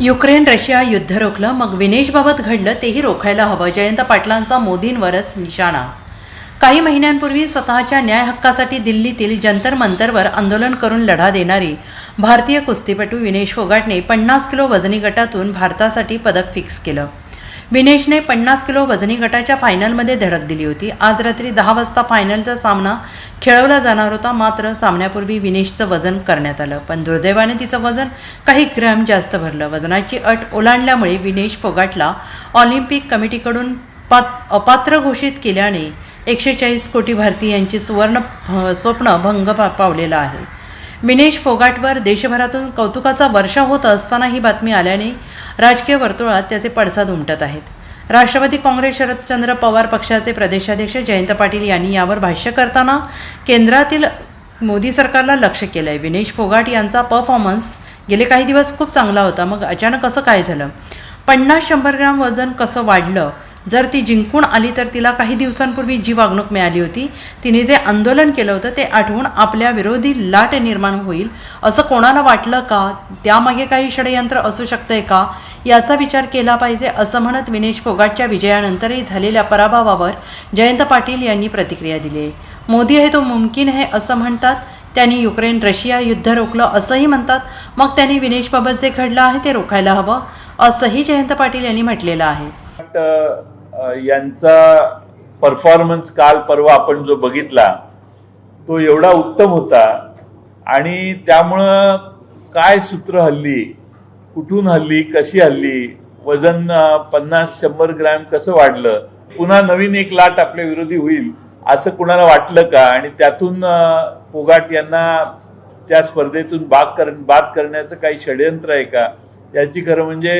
Ukraine Russia युद्ध रोखलं मग विनेशबाबत घडलं तेही रोखायला हवं. जयंत पाटलांचा मोदींवरच निशाणा. काही महिन्यांपूर्वी स्वतःच्या न्याय हक्कासाठी दिल्लीतील जंतर मंतरवर आंदोलन करून लढा देणारी भारतीय कुस्तीपटू विनेश फोगाटने पन्नास किलो वजनी गटातून भारतासाठी पदक फिक्स केलं. विनेशने पन्नास किलो वजनी गटाच्या फायनलमध्ये धडक दिली होती. आज रात्री दहा वाजता फायनलचा सामना खेळवला जाणार होता. मात्र सामन्यापूर्वी विनेशचं वजन करण्यात आलं. पण दुर्दैवाने तिचं वजन काही ग्रॅम जास्त भरलं. वजनाची अट ओलांडल्यामुळे विनेश फोगाटला ऑलिम्पिक कमिटीकडून पात अपात्र घोषित केल्याने एकशे चाळीस कोटी भारतीयांची सुवर्ण भ- स्वप्न भंग पा पावलेलं आहे. विनेश फोगाटवर देशभरातून कौतुकाचा वर्षा होत असताना ही बातमी आल्याने राजकीय वर्तुळात त्याचे पडसाद उमटत आहेत. राष्ट्रवादी काँग्रेस शरदचंद्र पवार पक्षाचे प्रदेशाध्यक्ष जयंत पाटील यांनी यावर भाष्य करताना केंद्रातील मोदी सरकारला लक्ष केलं आहे विनेश फोगाट यांचा परफॉर्मन्स गेले काही दिवस खूप चांगला होता. मग अचानक असं काय झालं? पन्नास शंभर ग्राम वजन कसं वाढलं? जर ती जिंकून आली तर तिला काही दिवसांपूर्वी जी वागणूक मिळाली होती तिने जे आंदोलन केलं होतं ते आठवून आपल्या विरोधी लाट निर्माण होईल. असं कोणाला वाटलं का? त्यामागे काही षडयंत्र असू शकतंय का? याचा विचार केला पाहिजे असं म्हणत विनेश फोगाटच्या विजयानंतरही झालेल्या पराभवावर जयंत पाटील यांनी प्रतिक्रिया दिली. मोदी हे तो मुमकिन आहे असं म्हणतात. त्यांनी युक्रेन रशिया युद्ध रोखलं असंही म्हणतात. मग त्यांनी विनेशबाबत जे घडलं आहे ते रोखायला हवं असंही जयंत पाटील यांनी म्हटलेलं आहे. यांचा परफॉर्मन्स काल परवा आपण जो बघितला तो एवढा उत्तम होता आणि त्यामुळं काय सूत्र हल्ली कुठून हल्ली कशी हल्ली वजन पन्नास शंभर ग्रॅम कसं वाढलं पुन्हा नवीन एक लाट आपल्या विरोधी होईल असं कुणाला वाटलं का? आणि त्यातून फोगाट यांना त्या स्पर्धेतून बाग कर बाद करण्याचं काही षडयंत्र आहे का? याची खरं म्हणजे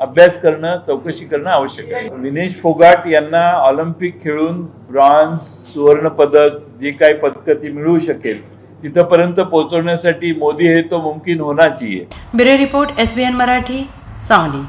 अभ्यास करणं चौकशी करणं आवश्यक आहे. विनेश फोगाट यांना ऑलिम्पिक खेळून ब्रॉन्झ सुवर्ण पदक जी काही पदकं ती मिळू शकेल तिथपर्यंत पोहोचवण्यासाठी मोदी हे तो मुमकिन होणार चाहिए bureau report S B N Marathi Sangli.